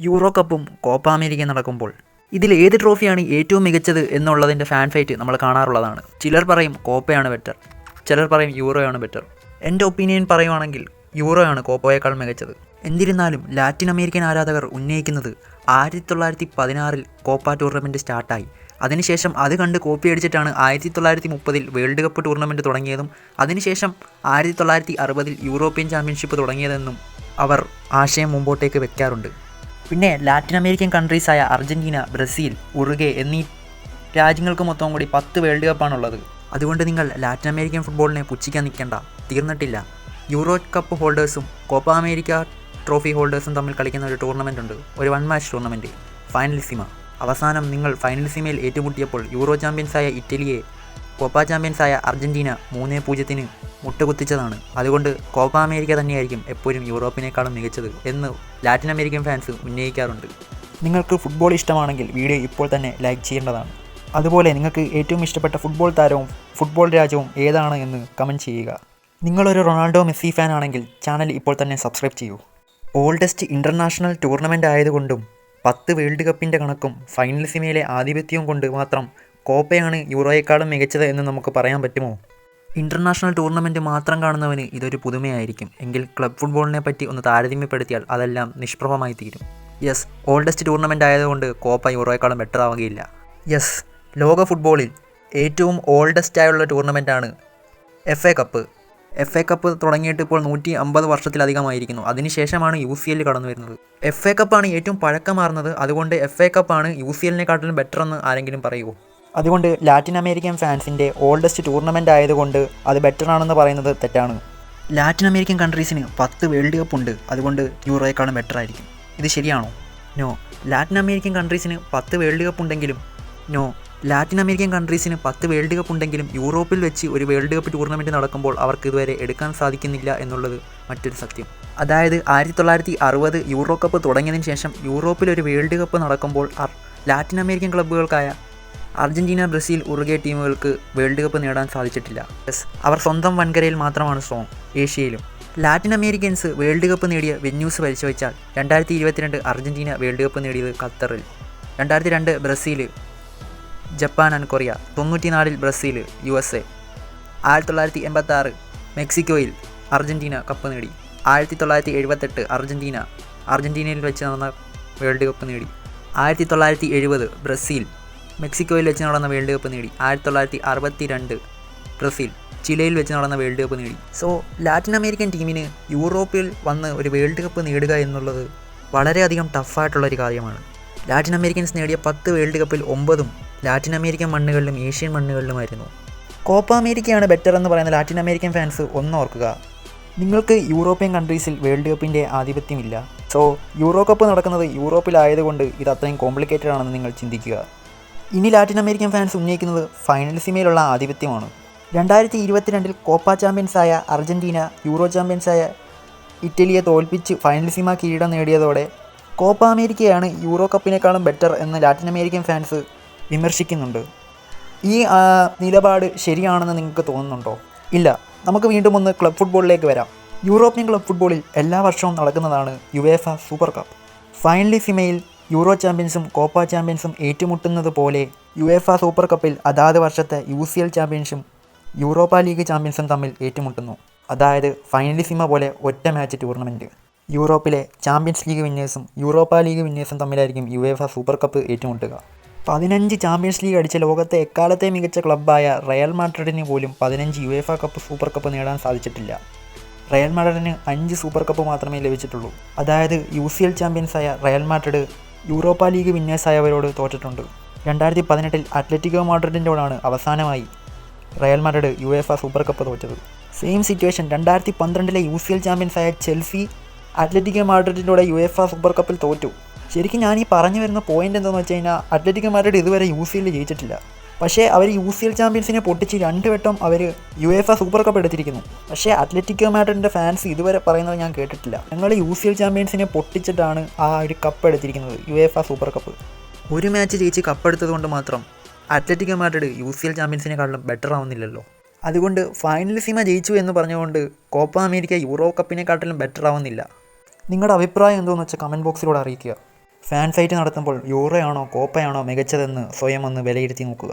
Euro കപ്പും Copa America നടക്കുമ്പോൾ ഇതിൽ ഏത് ട്രോഫിയാണ് ഏറ്റവും മികച്ചത് എന്നുള്ളതിന്റെ ഫാൻ ഫൈറ്റ് നമ്മൾ കാണാറുള്ളതാണ്. ചിലർ പറയും കോപ്പയാണ് ബെറ്റർ ചിലർ പറയും യൂറോയാണ് ബെറ്റർ എന്റെ ഒപ്പീനിയൻ പറയുവാണെങ്കിൽ യൂറോയാണ് കോപ്പയേക്കാൾ മികച്ചത്. എന്നിരുന്നാലും ലാറ്റിൻ അമേരിക്കൻ ആരാധകർ ഉന്നയിക്കുന്നത് ആയിരത്തി തൊള്ളായിരത്തി പതിനാറിൽ കോപ്പ ടൂർണമെന്റ് സ്റ്റാർട്ടായി. അതിനുശേഷം അത് കണ്ട് കോപ്പി അടിച്ചിട്ടാണ് ആയിരത്തി തൊള്ളായിരത്തി മുപ്പതിൽ വേൾഡ് കപ്പ് ടൂർണമെന്റ് തുടങ്ങിയതും അതിനുശേഷം ആയിരത്തി തൊള്ളായിരത്തി അറുപതിൽ യൂറോപ്യൻ ചാമ്പ്യൻഷിപ്പ് തുടങ്ങിയതെന്നും അവർ ആശയം മുമ്പോട്ടേക്ക് വെക്കാറുണ്ട്. പിന്നെ ലാറ്റിൻ അമേരിക്കൻ കൺട്രീസായ അർജന്റീന ബ്രസീൽ ഉറുഗെ എന്നീ രാജ്യങ്ങൾക്ക് മൊത്തം കൂടി പത്ത് വേൾഡ് കപ്പാണുള്ളത്. അതുകൊണ്ട് നിങ്ങൾ ലാറ്റിൻ അമേരിക്കൻ ഫുട്ബോളിനെ പുച്ഛിക്കാൻ നിൽക്കേണ്ട. തീർന്നിട്ടില്ല. യൂറോ കപ്പ് ഹോൾഡേഴ്സും കോപ്പ അമേരിക്ക ട്രോഫി ഹോൾഡേഴ്സും തമ്മിൽ കളിക്കുന്ന ഒരു ടൂർണമെന്റ് ഉണ്ട്. ഒരു വൺ മാച്ച് ടൂർണമെന്റ് ഫൈനലിസിമ അവസാനം നിങ്ങൾ ഫൈനലിസിമയിൽ ഏറ്റുമുട്ടിയപ്പോൾ യൂറോ ചാമ്പ്യൻസായ ഇറ്റലിയെ കോപ്പ ചാമ്പ്യൻസായ അർജന്റീന മൂന്ന് പൂജ്യത്തിന് മുട്ടുകുത്തിച്ചതാണ്. അതുകൊണ്ട് കോപ്പ അമേരിക്ക തന്നെയായിരിക്കും എപ്പോഴും യൂറോപ്പിനേക്കാളും മികച്ചത് എന്ന് ലാറ്റിൻ അമേരിക്കൻ ഫാൻസ് ഉന്നയിക്കാറുണ്ട്. നിങ്ങൾക്ക് ഫുട്ബോൾ ഇഷ്ടമാണെങ്കിൽ വീഡിയോ ഇപ്പോൾ തന്നെ ലൈക്ക് ചെയ്യേണ്ടതാണ്. അതുപോലെ നിങ്ങൾക്ക് ഏറ്റവും ഇഷ്ടപ്പെട്ട ഫുട്ബോൾ താരവും ഫുട്ബോൾ രാജ്യവും ഏതാണ് എന്ന് കമന്റ് ചെയ്യുക. നിങ്ങളൊരു റൊണാൾഡോ മെസ്സി ഫാൻ ആണെങ്കിൽ ചാനൽ ഇപ്പോൾ തന്നെ സബ്സ്ക്രൈബ് ചെയ്യൂ. ഓൾഡസ്റ്റ് ഇന്റർനാഷണൽ ടൂർണമെന്റ് ആയതുകൊണ്ടും പത്ത് വേൾഡ് കപ്പിന്റെ കണക്കും ഫൈനൽ ഫൈനൽസിമയിലെ ആധിപത്യവും കൊണ്ട് മാത്രം കോപ്പയാണ് യൂറോയേക്കാളും മികച്ചത് എന്ന് നമുക്ക് പറയാൻ പറ്റുമോ? ഇന്റർനാഷണൽ ടൂർണമെന്റ് മാത്രം കാണുന്നവന് ഇതൊരു പുതുമയായിരിക്കും. എങ്കിൽ ക്ലബ് ഫുട്ബോളിനെ പറ്റി ഒന്ന് താരതമ്യപ്പെടുത്തിയാൽ അതെല്ലാം നിഷ്പ്രഭമായി തീരും. യെസ് ഓൾഡസ്റ്റ് ടൂർണമെന്റ് ആയതുകൊണ്ട് കോപ്പ യൂറോയേക്കാളും ബെറ്റർ ആവുകയില്ല. യെസ് ലോക ഫുട്ബോളിൽ ഏറ്റവും ഓൾഡസ്റ്റ് ആയുള്ള ടൂർണമെന്റാണ് F A cup. F A cup തുടങ്ങിയിട്ട് ഇപ്പോൾ നൂറ്റി അമ്പത് വർഷത്തിലധികമായിരിക്കുന്നു അതിനുശേഷമാണ് യു സി എൽ കടന്നു വരുന്നത് എഫ് എ കപ്പാണ് ഏറ്റവും പഴക്കമാർന്നത്. അതുകൊണ്ട് എഫ് എ കപ്പാണ് യു സി എല്ലിനെക്കാട്ടിലും ബെറ്റർ എന്ന് ആരെങ്കിലും പറയുമോ അതുകൊണ്ട് ലാറ്റിൻ അമേരിക്കൻ ഫാൻസിന്റെ ഓൾഡസ്റ്റ് ടൂർണമെന്റ് ആയതുകൊണ്ട് അത് ബെറ്റർ ആണെന്ന് പറയുന്നത് തെറ്റാണ്. ലാറ്റിൻ അമേരിക്കൻ കൺട്രീസിന് പത്ത് വേൾഡ് കപ്പ് ഉണ്ട്. അതുകൊണ്ട് യൂറോയെക്കാളും ബെറ്റർ ആയിരിക്കും ഇത് ശരിയാണോ? നോ. ലാറ്റിൻ അമേരിക്കൻ കൺട്രീസിന് പത്ത് വേൾഡ് കപ്പ് ഉണ്ടെങ്കിലും നോ. ലാറ്റിൻ അമേരിക്കൻ കൺട്രീസിന് പത്ത് വേൾഡ് കപ്പ് ഉണ്ടെങ്കിലും യൂറോപ്പിൽ വെച്ച് ഒരു വേൾഡ് കപ്പ് ടൂർണമെന്റ് നടക്കുമ്പോൾ അവർക്ക് ഇതുവരെ എടുക്കാൻ സാധിക്കുന്നില്ല എന്നുള്ളത് മറ്റൊരു സത്യം. അതായത് ആയിരത്തി തൊള്ളായിരത്തി അറുപത് യൂറോ കപ്പ് തുടങ്ങിയതിന് ശേഷം യൂറോപ്പിൽ ഒരു വേൾഡ് കപ്പ് നടക്കുമ്പോൾ ലാറ്റിൻ അമേരിക്കൻ ക്ലബ്ബുകൾക്കായ അർജന്റീന ബ്രസീൽ ഉറുഗെ ടീമുകൾക്ക് വേൾഡ് കപ്പ് നേടാൻ സാധിച്ചിട്ടില്ല. യെസ് അവർ സ്വന്തം വൻകരയിൽ മാത്രമാണ് സ്ട്രോങ് ഏഷ്യയിലും. ലാറ്റിൻ അമേരിക്കൻസ് വേൾഡ് കപ്പ് നേടിയ വെന്യൂസ് പരിശോധിച്ചാൽ രണ്ടായിരത്തി ഇരുപത്തിരണ്ട് അർജന്റീന വേൾഡ് കപ്പ് നേടിയത് ഖത്തറിൽ രണ്ടായിരത്തി രണ്ട് ബ്രസീൽ ജപ്പാൻ ആൻഡ് കൊറിയ തൊണ്ണൂറ്റിനാലിൽ ബ്രസീൽ യു എസ് എ ആയിരത്തി തൊള്ളായിരത്തി എൺപത്തി ആറ് മെക്സിക്കോയിൽ അർജന്റീന കപ്പ് നേടി ആയിരത്തി തൊള്ളായിരത്തി എഴുപത്തെട്ട് അർജന്റീന അർജന്റീനയിൽ വെച്ച് നടന്ന വേൾഡ് കപ്പ് നേടി ആയിരത്തി തൊള്ളായിരത്തി എഴുപത് ബ്രസീൽ മെക്സിക്കോയിൽ വെച്ച് നടന്ന വേൾഡ് കപ്പ് നേടി. ആയിരത്തി തൊള്ളായിരത്തി അറുപത്തി രണ്ട് ബ്രസീൽ ചിലയിൽ വെച്ച് നടന്ന വേൾഡ് കപ്പ് നേടി. സോ ലാറ്റിൻ അമേരിക്കൻ ടീമിന് യൂറോപ്പിൽ വന്ന് ഒരു വേൾഡ് കപ്പ് നേടുക എന്നുള്ളത് വളരെയധികം ടഫായിട്ടുള്ള ഒരു കാര്യമാണ്. ലാറ്റിൻ അമേരിക്കൻസ് നേടിയ പത്ത് വേൾഡ് കപ്പിൽ ഒമ്പതും ലാറ്റിൻ അമേരിക്കൻ മണ്ണുകളിലും ഏഷ്യൻ മണ്ണുകളിലുമായിരുന്നു. കോപ്പ അമേരിക്കയാണ് ബെറ്റർ എന്ന് പറയുന്ന ലാറ്റിൻ അമേരിക്കൻ ഫാൻസ് ഒന്ന് ഓർക്കുക. നിങ്ങൾക്ക് യൂറോപ്യൻ കൺട്രീസിൽ വേൾഡ് കപ്പിന്റെ ആധിപത്യമില്ല. സോ യൂറോ കപ്പ് നടക്കുന്നത് യൂറോപ്പിലായതുകൊണ്ട് ഇത് അത്രയും കോംപ്ലിക്കേറ്റഡ് ആണെന്ന് നിങ്ങൾ ചിന്തിക്കുക. ഇനി ലാറ്റിൻ അമേരിക്കൻ ഫാൻസ് ഉന്നയിക്കുന്നത് ഫൈനൽ സിമയിലുള്ള ആധിപത്യമാണ്. രണ്ടായിരത്തി ഇരുപത്തിരണ്ടിൽ കോപ്പ ചാമ്പ്യൻസായ അർജന്റീന യൂറോ ചാമ്പ്യൻസായ ഇറ്റലിയെ തോൽപ്പിച്ച് ഫൈനൽ സിമ കിരീടം നേടിയതോടെ കോപ്പ അമേരിക്കയാണ് യൂറോ കപ്പിനേക്കാളും ബെറ്റർ എന്ന് ലാറ്റിൻ അമേരിക്കൻ ഫാൻസ് വിമർശിക്കുന്നുണ്ട്. ഈ നിലപാട് ശരിയാണെന്ന് നിങ്ങൾക്ക് തോന്നുന്നുണ്ടോ? ഇല്ല. നമുക്ക് വീണ്ടും ഒന്ന് ക്ലബ് ഫുട്ബോളിലേക്ക് വരാം. യൂറോപ്യൻ ക്ലബ് ഫുട്ബോളിൽ എല്ലാ വർഷവും നടക്കുന്നതാണ് യുവേഫ സൂപ്പർ കപ്പ് ഫൈനലിസിമയിൽ യൂറോ ചാമ്പ്യൻസും കോപ്പ ചാമ്പ്യൻസും ഏറ്റുമുട്ടുന്നത് പോലെ യുവേഫ സൂപ്പർ കപ്പിൽ അതാത് വർഷത്തെ യു സി എൽ ചാമ്പ്യൻസും യൂറോപ്പ ലീഗ് ചാമ്പ്യൻസും തമ്മിൽ ഏറ്റുമുട്ടുന്നു. അതായത് ഫൈനലിസിമ പോലെ ഒറ്റ മാച്ച് ടൂർണമെന്റ് യൂറോപ്പിലെ ചാമ്പ്യൻസ് ലീഗ് വിന്നേഴ്സും യൂറോപ്പ ലീഗ് വിന്നേഴ്സും തമ്മിലായിരിക്കും യുവേഫ സൂപ്പർ കപ്പ് ഏറ്റുമുട്ടുക. പതിനഞ്ച് ചാമ്പ്യൻസ് ലീഗ് അടിച്ച ലോകത്തെ എക്കാലത്തെ മികച്ച ക്ലബ്ബായ റയൽ മാഡ്രിഡിന് പോലും പതിനഞ്ച് യുവേഫ കപ്പ് സൂപ്പർ കപ്പ് നേടാൻ സാധിച്ചിട്ടില്ല. റയൽ മാഡ്രിഡിന് അഞ്ച് സൂപ്പർ കപ്പ് മാത്രമേ ലഭിച്ചിട്ടുള്ളൂ. അതായത് യു സി എൽ ചാമ്പ്യൻസായ റയൽ മാഡ്രിഡ് യൂറോപ്പ ലീഗ് വിന്നേഴ്സായവരോട് തോറ്റിട്ടുണ്ട്. രണ്ടായിരത്തി പതിനെട്ടിൽ അത്ലറ്റിക്കോ മാഡ്രിഡിന്റെയോടാണ് അവസാനമായി Real Madrid U F super cup തോറ്റത്. സെയിം സിറ്റുവേഷൻ രണ്ടായിരത്തി പന്ത്രണ്ടിലെ യു സി എൽ ചാമ്പ്യൻസായ ചെൽസി അത്ലറ്റിക്കോ മാഡ്രിഡിന്റെ യു എഫ് സൂപ്പർ കപ്പിൽ തോറ്റു. ശരിക്കും ഞാൻ ഈ പറഞ്ഞു വരുന്ന പോയിന്റ് എന്താണെന്ന് വെച്ച് കഴിഞ്ഞാൽ അത്ലറ്റിക്കോ മാഡ്രിഡ് ഇതുവരെ യു സി എല്ലിൽ ജയിച്ചിട്ടില്ല. പക്ഷേ അവർ യു സി എൽ ചാമ്പ്യൻസിനെ പൊട്ടിച്ച് രണ്ട് വട്ടം അവർ യു എഫ് സൂപ്പർ കപ്പ് എടുത്തിരിക്കുന്നു. പക്ഷേ അത്ലറ്റിക്കോ മാഡ്രിഡിന്റെ ഫാൻസ് ഇതുവരെ പറയുന്നത് ഞാൻ കേട്ടിട്ടില്ല. ഞങ്ങൾ യു സി എൽ ചാമ്പ്യൻസിനെ പൊട്ടിച്ചിട്ടാണ് ആ ഒരു കപ്പ് എടുത്തിരിക്കുന്നത് യു എഫ് സൂപ്പർ കപ്പ്. ഒരു മാച്ച് ജയിച്ച് കപ്പെടുത്തത് കൊണ്ട് മാത്രം Atletico Madrid U C L ചാമ്പ്യൻസിനെക്കാളും better ആവുന്നില്ലല്ലോ. അതുകൊണ്ട് ഫൈനൽ സീമ ജയിച്ചു എന്ന് പറഞ്ഞുകൊണ്ട് കോപ്പ അമേരിക്ക യൂറോ കപ്പിനെക്കാട്ടിലും ബെറ്റർ ആവുന്നില്ല. നിങ്ങളുടെ അഭിപ്രായം എന്തോന്ന് വെച്ചാൽ കമന്റ് ബോക്സിലൂടെ അറിയിക്കുക. ഫാൻ ഫൈറ്റ് നടത്തുമ്പോൾ യൂറോയാണോ കോപ്പയാണോ മികച്ചതെന്ന് സ്വയം ഒന്ന് വിലയിരുത്തി നോക്കുക.